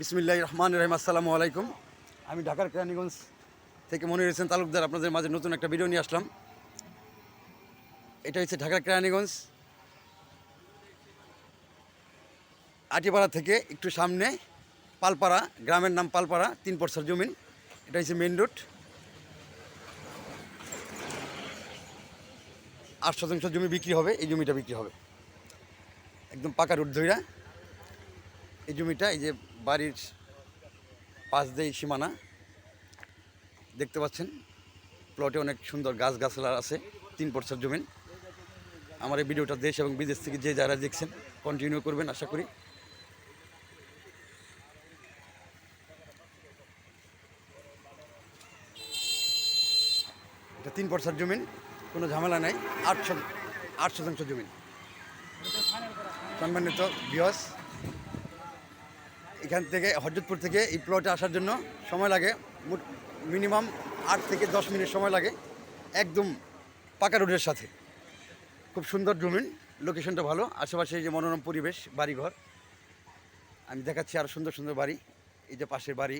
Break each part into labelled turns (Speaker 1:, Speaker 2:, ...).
Speaker 1: বিসমিল্লাহ রহমান রহিম, আসসালামু আলাইকুম। আমি ঢাকার কেরানীগঞ্জ থেকে মনির হোসেন তালুকদার আপনাদের মাঝে নতুন একটা ভিডিও নিয়ে আসলাম। এটা হচ্ছে ঢাকার কেরানীগঞ্জ, আটিপাড়া থেকে একটু সামনে পালপাড়া, গ্রামের নাম পালপাড়া, তিন পরসার জমিন। এটা হচ্ছে মেন রোড আট শতাংশ জমি বিক্রি হবে, এই জমিটা বিক্রি হবে। একদম পাকা রোড ধৈরা এই জমিটা এই যে বাড়ির পাশ দিয়ে সীমানা। দেখতে পাচ্ছেন প্লটে অনেক সুন্দর গাছ গাছলা আছে, তিন পরসার জমিন। আমার এই ভিডিওটা দেশ এবং বিদেশ থেকে যে যারা দেখছেন কন্টিনিউ করবেন, আশা করি। এটা তিন পরসার জমিন, কোনো ঝামেলা নাই আট শত- আট শতাংশ জমিন। সম্মানিত বিয়স এখান থেকে হজরতপুর থেকে এই প্লটে আসার জন্য সময় লাগে। মিনিমাম আট থেকে দশ মিনিট সময় লাগে একদম পাকা রোডের সাথে। খুব সুন্দর জমিন লোকেশনটা ভালো, আশেপাশে যে মনোরম পরিবেশ, বাড়িঘর। আমি দেখাচ্ছি আরও সুন্দর সুন্দর বাড়ি, এই যে পাশের বাড়ি,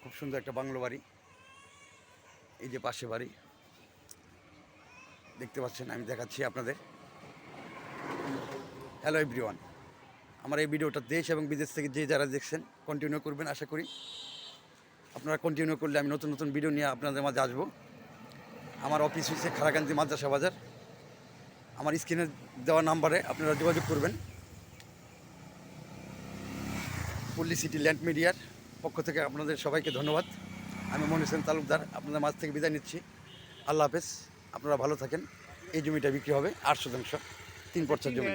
Speaker 1: খুব সুন্দর একটা বাংলো বাড়ি, এই যে পাশে বাড়ি। দেখতে পাচ্ছেন, আমি দেখাচ্ছি আপনাদের। হ্যালো এভরিওয়ান আমার এই ভিডিওটা দেশ এবং বিদেশ থেকে যে যারা দেখছেন কন্টিনিউ করবেন আশা করি। আপনারা কন্টিনিউ করলে আমি নতুন নতুন ভিডিও নিয়ে আপনাদের মাঝে আসব। আমার অফিস হচ্ছে খারাকান্দি মাদ্রাসা বাজার। আমার স্ক্রিনে দেওয়া নাম্বারে আপনারা যোগাযোগ করবেন। পল্লী সিটি ল্যান্ড মিডিয়ার পক্ষ থেকে আপনাদের সবাইকে ধন্যবাদ। আমি মনে হোসেন তালুকদার আপনাদের মাঝ থেকে বিদায় নিচ্ছি। আল্লাহ হাফেজ আপনারা ভালো থাকেন। এই জমিটা বিক্রি হবে আট শতাংশ তিন পরচার জমি।